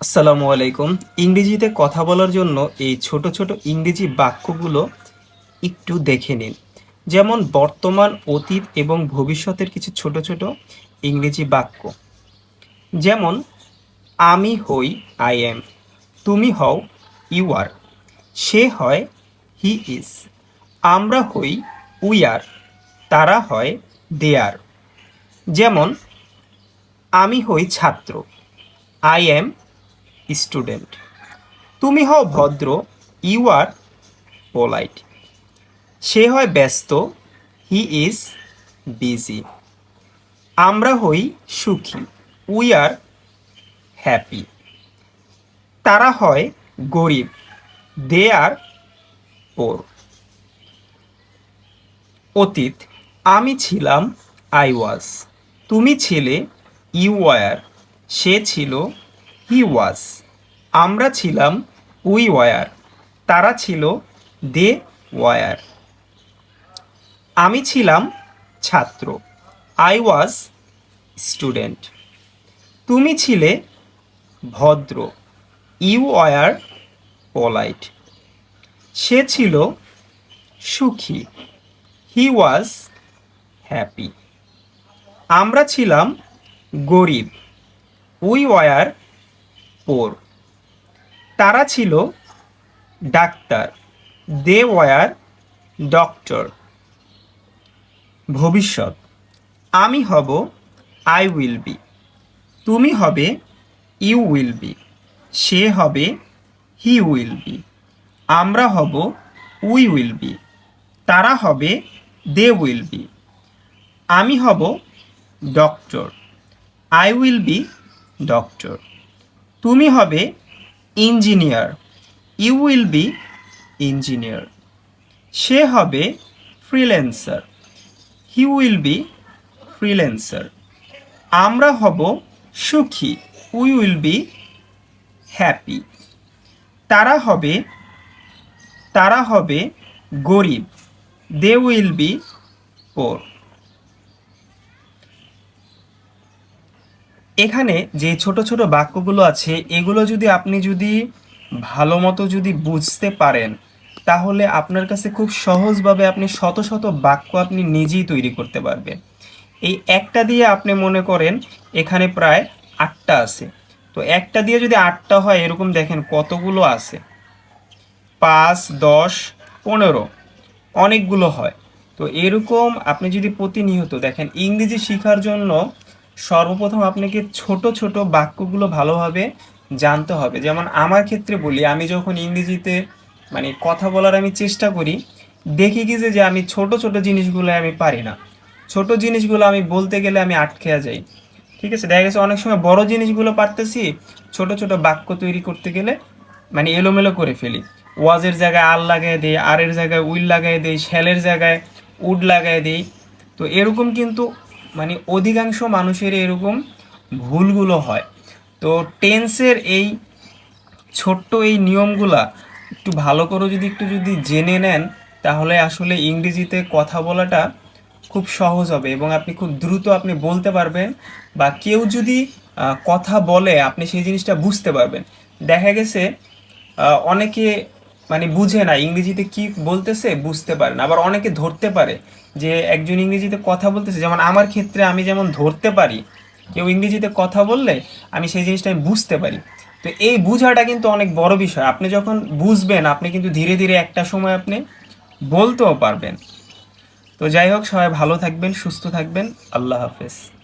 আসসালামু আলাইকুম। ইংরেজিতে কথা বলার জন্য এই ছোট ছোট ইংরেজি বাক্যগুলো একটু দেখে নিন। যেমন বর্তমান, অতীত এবং ভবিষ্যতের কিছু ছোট ছোট ইংরেজি বাক্য। যেমন, আমি হই আই এম তুমি হও ইউ আর সে হয় হি ইজ আমরা হই উই আর তারা হয় দে আর যেমন, আমি হই ছাত্র। আই এম স্টুডেন্ট তুমি হও ভদ্র ইউ আর পোলাইট সে হয় ব্যস্ত হি ইজ বিজি আমরা হই সুখী উই আর হ্যাপি তারা হয় গরিব দে আর পোর অতীত, আমি ছিলাম আই ওয়াজ তুমি ছিলে ইউ ওয়ার সে ছিল হি ওয়াজ আমরা ছিলাম উই ওয়ার তারা ছিল দে ওয়ার আমি ছিলাম ছাত্র। আই ওয়াজ স্টুডেন্ট তুমি ছিলে ভদ্র। ইউ ওয়ার পোলাইট সে ছিল সুখী। হি ওয়াজ হ্যাপি আমরা ছিলাম গরিব। We were poor. তারা ছিল ডাক্তার দে ওয়ার ডক্টর। ভবিষ্যৎ। আমি হব আই উইল বি তুমি হবে ইউ উইল বি সে হবে হি উইল বি আমরা হব উই উইল বি তারা হবে দে উইল বি আমি হব doctor I will be doctor তুমি হবে engineer. You will be engineer সে হবে freelancer he will be freelancer আমরা হব সুখী। উই উইল বি হ্যাপি তারা হবে তারা হবে গরিব। দে উইল বি পোর এখানে যে ছোট ছোট বাক্যগুলো আছে, এগুলো যদি আপনি যদি ভালো মতো যদি বুঝতে পারেন, তাহলে আপনার কাছে খুব সহজভাবে আপনি শত শত বাক্য আপনি নিজেই তৈরি করতে পারবেন। এই একটা দিয়ে আপনি মনে করেন এখানে প্রায় আটটা আছে। তো একটা দিয়ে যদি আটটা হয়, এরকম দেখেন কতগুলো আছে? পাঁচ, দশ, পনেরো, অনেকগুলো হয়। তো এরকম আপনি যদি প্রতিনিয়ত দেখেন, ইংরেজি শেখার জন্য সর্বপ্রথম আপনাকে ছোট ছোট বাক্যগুলো ভালোভাবে জানতে হবে। যেমন আমার ক্ষেত্রে বলি, আমি যখন ইংরেজিতে মানে কথা বলার আমি চেষ্টা করি, দেখি কি যে আমি ছোট ছোট জিনিসগুলো আমি পারি না। ছোট জিনিসগুলো আমি বলতে গেলে আমি আটকে যাই। ঠিক আছে? দেখা গেছে অনেক সময় বড় জিনিসগুলো পারতেছি, ছোট ছোট বাক্য তৈরি করতে গেলে মানে এলোমেলো করে ফেলি। ওয়াজের জায়গায় আল লাগাই দিই আরের জায়গায় উইল লাগাই দিই, শ্যালের জায়গায় উড লাগাই দিই। তো এরকম কিন্তু মানে অধিকাংশ মানুষের এরকম ভুলগুলো হয়। তো টেন্সের এই ছোট্ট এই নিয়মগুলা একটু ভালো করে যদি একটু যদি জেনে নেন, তাহলে আসলে ইংরেজিতে কথা বলাটা খুব সহজ হবে এবং আপনি খুব দ্রুত আপনি বলতে পারবেন বা কেউ যদি কথা বলে, আপনি সেই জিনিসটা বুঝতে পারবেন। দেখা গেছে অনেকে মানে বুঝে না, ইংরেজিতে কি বলতেছে বুঝতে পারে না। আবার অনেকে ধরতে পারে যে একজন ইংরেজিতে কথা বলতেছে, যেমন আমার ক্ষেত্রে আমি যেমন ধরতে পারি, কেউ ইংরেজিতে কথা বললে আমি সেই জিনিসটা আমি বুঝতে পারি। তো এই বুঝাটা কিন্তু অনেক বড় বিষয়। আপনি যখন বুঝবেন, আপনি কিন্তু ধীরে ধীরে একটা সময় আপনি বলতেও পারবেন। তো যাই হোক, সবাই ভালো থাকবেন, সুস্থ থাকবেন। আল্লাহ হাফেজ।